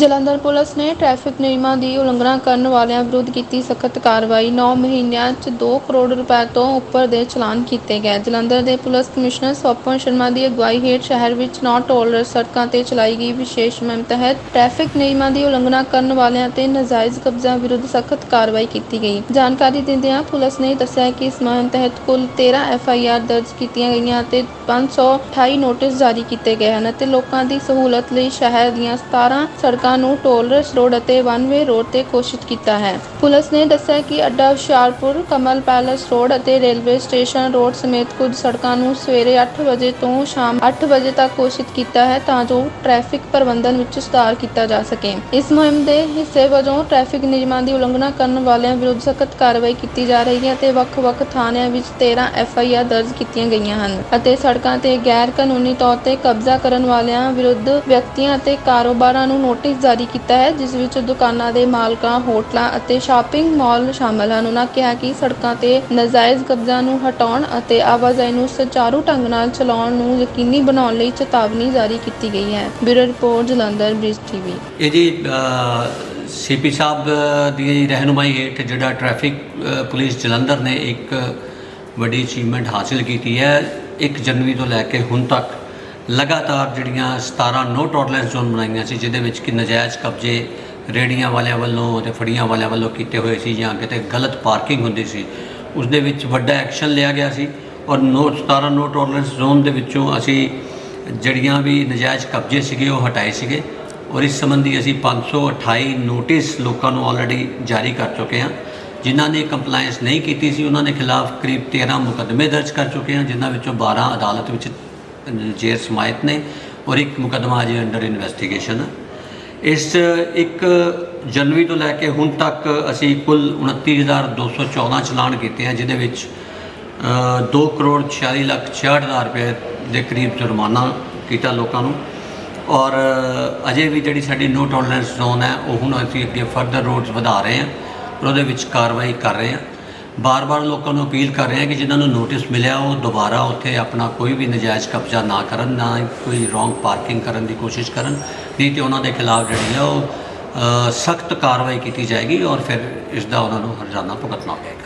Jalandhar police ਨੇ traffic ਨਿਯਮਾਂ ਦੀ ਉਲੰਘਣਾ ਕਰਨ ਵਾਲਿਆਂ ਵਿਰੁੱਧ ਕੀਤੀ ਸਖਤ ਕਾਰਵਾਈ। 9 ਮਹੀਨਿਆਂ 'ਚ 2 ਕਰੋੜ ਰੁਪਏ ਤੋਂ ਉੱਪਰ ਦੇ ਚਲਾਨ ਕੀਤੇ ਗਏ। ਜਲੰਧਰ ਦੇ ਪੁਲਿਸ ਕਮਿਸ਼ਨਰ ਸਵਪਨ ਸ਼ਰਮਾ ਦੀ ਅਗਵਾਈ ਹੇਠ ਸ਼ਹਿਰ ਵਿੱਚ ਨੋ ਟੋਲਰੈਂਸ ਸੜਕਾਂ ਤੇ ਚਲਾਈ ਗਈ ਵਿਸ਼ੇਸ਼ ਮੁਹਿੰਮ ਤਹਿਤ ਟ੍ਰੈਫਿਕ ਨਿਯਮਾਂ ਦੀ ਉਲੰਘਣਾ ਕਰਨ ਵਾਲਿਆਂ ਤੇ ਨਾਜਾਇਜ਼ ਕਬਜ਼ਿਆਂ ਵਿਰੁੱਧ ਸਖਤ ਕਾਰਵਾਈ ਕੀਤੀ ਗਈ। ਜਾਣਕਾਰੀ ਦਿੰਦਿਆਂ ਪੁਲਿਸ ਨੇ ਦੱਸਿਆ ਕਿ ਇਸ ਮੁਹਿੰਮ ਤਹਿਤ ਕੁੱਲ 13 ਐਫ ਆਈ ਆਰ ਦਰਜ ਕੀਤੀਆਂ ਗਈਆਂ ਅਤੇ 528 ਨੋਟਿਸ ਜਾਰੀ ਕੀਤੇ ਗਏ ਹਨ ਅਤੇ ਲੋਕਾਂ ਦੀ ਸਹੂਲਤ ਲਈ ਸ਼ਹਿਰ ਦੀਆਂ 17 ਸੜਕਾਂ ਨੂੰ ਟੋਲਰੈਂਸ ਰੋਡ ਅਤੇ ਵਨ ਵੇ ਰੋਡ ਤੇ ਘੋਸ਼ਿਤ ਕੀਤਾ ਹੈ। ਪੁਲਿਸ ਨੇ ਦੱਸਿਆ ਕਿ ਅੱਡਾ ਹੁਸ਼ਿਆਰਪੁਰ, ਕਮਲ ਪੈਲੇਸ ਰੋਡ ਅਤੇ ਰੇਲਵੇ ਸਟੇਸ਼ਨ ਰੋਡ ਸਮੇਤ ਕੁਝ ਸੜਕਾਂ ਨੂੰ ਸਵੇਰੇ 8 ਵਜੇ ਤੋਂ ਸ਼ਾਮ 8 ਵਜੇ ਤੱਕ ਘੋਸ਼ਿਤ ਕੀਤਾ ਹੈ ਤਾਂ ਜੋ ਟ੍ਰੈਫਿਕ ਪ੍ਰਬੰਧਨ ਵਿੱਚ ਸੁਧਾਰ ਕੀਤਾ ਜਾ ਸਕੇ। ਇਸ ਮੁਹਿੰਮ ਦੇ ਹਿੱਸੇ ਵਜੋਂ ਟ੍ਰੈਫਿਕ ਨਿਯਮਾਂ ਦੀ ਉਲੰਘਣਾ ਕਰਨ ਵਾਲਿਆਂ ਵਿਰੁੱਧ ਸਖਤ ਕਾਰਵਾਈ ਕੀਤੀ ਜਾ ਰਹੀ ਹੈ ਅਤੇ ਵੱਖ-ਵੱਖ ਥਾਣਿਆਂ ਵਿੱਚ 13 ਐਫ ਆਈ ਆਰ ਦਰਜ ਕੀਤੀਆਂ ਗਈਆਂ ਹਨ ਅਤੇ ਸੜਕਾਂ ਤੇ ਗੈਰ ਕਾਨੂੰਨੀ ਤੌਰ ਤੇ ਕਬਜ਼ਾ ਕਰਨ ਵਾਲਿਆਂ ਵਿਰੁੱਧ ਵਿਅਕਤੀਆਂ ਅਤੇ ਕਾਰੋਬਾਰਾਂ ਨੂੰ ਨੋਟਿਸ ਜਾਰੀ ਕੀਤਾ ਹੈ, ਜਿਸ ਵਿੱਚ ਦੁਕਾਨਾਂ ਦੇ ਮਾਲਕਾਂ, ਹੋਟਲਾਂ ਅਤੇ ਸ਼ਾਪਿੰਗ ਮਾਲ ਸ਼ਾਮਲ ਹਨ। ਉਹਨਾਂ ਕਿਹਾ ਕਿ ਸੜਕਾਂ ਤੇ ਨਾਜਾਇਜ਼ ਕਬਜ਼ਾ ਨੂੰ ਹਟਾਉਣ ਅਤੇ ਆਵਾਜਾਈ ਨੂੰ ਸੁਚਾਰੂ ਢੰਗ ਨਾਲ ਚਲਾਉਣ ਨੂੰ ਯਕੀਨੀ ਬਣਾਉਣ ਲਈ ਚੇਤਾਵਨੀ ਜਾਰੀ ਕੀਤੀ ਗਈ ਹੈ। Bureau report, Jalandhar, Brij TV. ਇਹ ਜੀ ਸੀਪੀ ਸਾਹਿਬ ਦੀ ਰਹਿਨੁਮਾਈ ਹੇਠ ਜਿਹੜਾ ਟ੍ਰੈਫਿਕ ਪੁਲਿਸ ਜਲੰਧਰ ਨੇ ਇੱਕ ਵੱਡੀ ਅਚੀਵਮੈਂਟ ਹਾਸਲ ਕੀਤੀ ਹੈ। 1 ਜਨਵਰੀ ਤੋਂ ਲੈ ਕੇ ਹੁਣ ਤੱਕ ਲਗਾਤਾਰ ਜਿਹੜੀਆਂ 17 ਨੋ ਟੋਲਰੈਂਸ ਜ਼ੋਨ ਬਣਾਈਆਂ ਸੀ, ਜਿਹਦੇ ਵਿੱਚ ਕਿ ਨਜਾਇਜ਼ ਕਬਜ਼ੇ ਰੇੜੀਆਂ ਵਾਲਿਆਂ ਵੱਲੋਂ ਤੇ ਫੜੀਆਂ ਵਾਲਿਆਂ ਵੱਲੋਂ ਕੀਤੇ ਹੋਏ ਸੀ ਜਾਂ ਕਿਤੇ ਗਲਤ ਪਾਰਕਿੰਗ ਹੁੰਦੀ ਸੀ ਉਸ ਦੇ ਵਿੱਚ ਵੱਡਾ ਐਕਸ਼ਨ ਲਿਆ ਗਿਆ ਸੀ ਔਰ ਨੋ 17 ਨੋ ਟੋਲਰੈਂਸ ਜ਼ੋਨ ਦੇ ਵਿੱਚੋਂ ਅਸੀਂ ਜਿਹੜੀਆਂ ਵੀ ਨਜਾਇਜ਼ ਕਬਜ਼ੇ ਸੀਗੇ, ਉਹ ਹਟਾਏ ਸੀਗੇ ਔਰ ਇਸ ਸੰਬੰਧੀ ਅਸੀਂ 528 ਨੋਟਿਸ ਲੋਕਾਂ ਨੂੰ ਆਲਰੇਡੀ ਜਾਰੀ ਕਰ ਚੁੱਕੇ ਹਾਂ, ਜਿਨ੍ਹਾਂ ਨੇ ਕੰਪਲਾਈਂਸ ਨਹੀਂ ਕੀਤੀ ਸੀ, ਉਹਨਾਂ ਦੇ ਖਿਲਾਫ ਕਰੀਬ 13 ਮੁਕੱਦਮੇ ਦਰਜ ਕਰ ਚੁੱਕੇ ਹਾਂ, ਜਿਨ੍ਹਾਂ ਵਿੱਚੋਂ 12 ਅਦਾਲਤ ਵਿੱਚ ਜੇਰ ਸਮਾਇਤ ਨੇ ਔਰ ਇੱਕ ਮੁਕੱਦਮਾ ਅਜੇ ਅੰਡਰ ਇਨਵੈਸਟੀਗੇਸ਼ਨ ਹੈ ਇਸ ਇੱਕ ਜਨਵਰੀ ਤੋਂ ਲੈ ਕੇ ਹੁਣ ਤੱਕ ਅਸੀਂ ਕੁੱਲ 29214 ਚਲਾਨ ਕੀਤੇ ਆ, ਜਿਹਦੇ ਵਿੱਚ 2 ਕਰੋੜ 46 ਲੱਖ 66 ਹਜ਼ਾਰ ਰੁਪਏ ਦੇ ਕਰੀਬ ਜੁਰਮਾਨਾ ਕੀਤਾ ਲੋਕਾਂ ਨੂੰ। ਔਰ ਅਜੇ ਵੀ ਜਿਹੜੀ ਸਾਡੀ ਨੋ ਟੋਲਰੈਂਸ ਜ਼ੋਨ ਹੈ, ਉਹ ਹੁਣ ਅਸੀਂ ਅੱਗੇ ਫਰਦਰ ਰੋਡਸ ਵਧਾ ਰਹੇ ਹਾਂ ਔਰ ਉਹਦੇ ਵਿੱਚ ਕਾਰਵਾਈ ਕਰ ਰਹੇ ਹਾਂ ਬਾਰ-ਬਾਰ ਲੋਕਾਂ ਨੂੰ ਅਪੀਲ ਕਰ ਰਹੇ ਹਾਂ ਕਿ ਜਿਨ੍ਹਾਂ ਨੂੰ ਨੋਟਿਸ ਮਿਲਿਆ, ਉਹ ਦੁਬਾਰਾ ਉੱਥੇ ਆਪਣਾ ਕੋਈ ਵੀ ਨਜਾਇਜ਼ ਕਬਜ਼ਾ ਨਾ ਕਰਨ, ਨਾ ਕੋਈ ਰੋਂਗ ਪਾਰਕਿੰਗ ਕਰਨ ਦੀ ਕੋਸ਼ਿਸ਼ ਕਰਨ। ਨਹੀਂ ਤੇ ਉਹਨਾਂ ਦੇ ਖਿਲਾਫ ਜਿਹੜੀ ਹੈ ਉਹ ਸਖਤ ਕਾਰਵਾਈ ਕੀਤੀ ਜਾਏਗੀ ਔਰ ਫਿਰ ਇਸ ਦਾ ਉਹਨਾਂ ਨੂੰ ਹਰਜਾਨਾ ਭੁਗਤਣਾ ਪਏਗਾ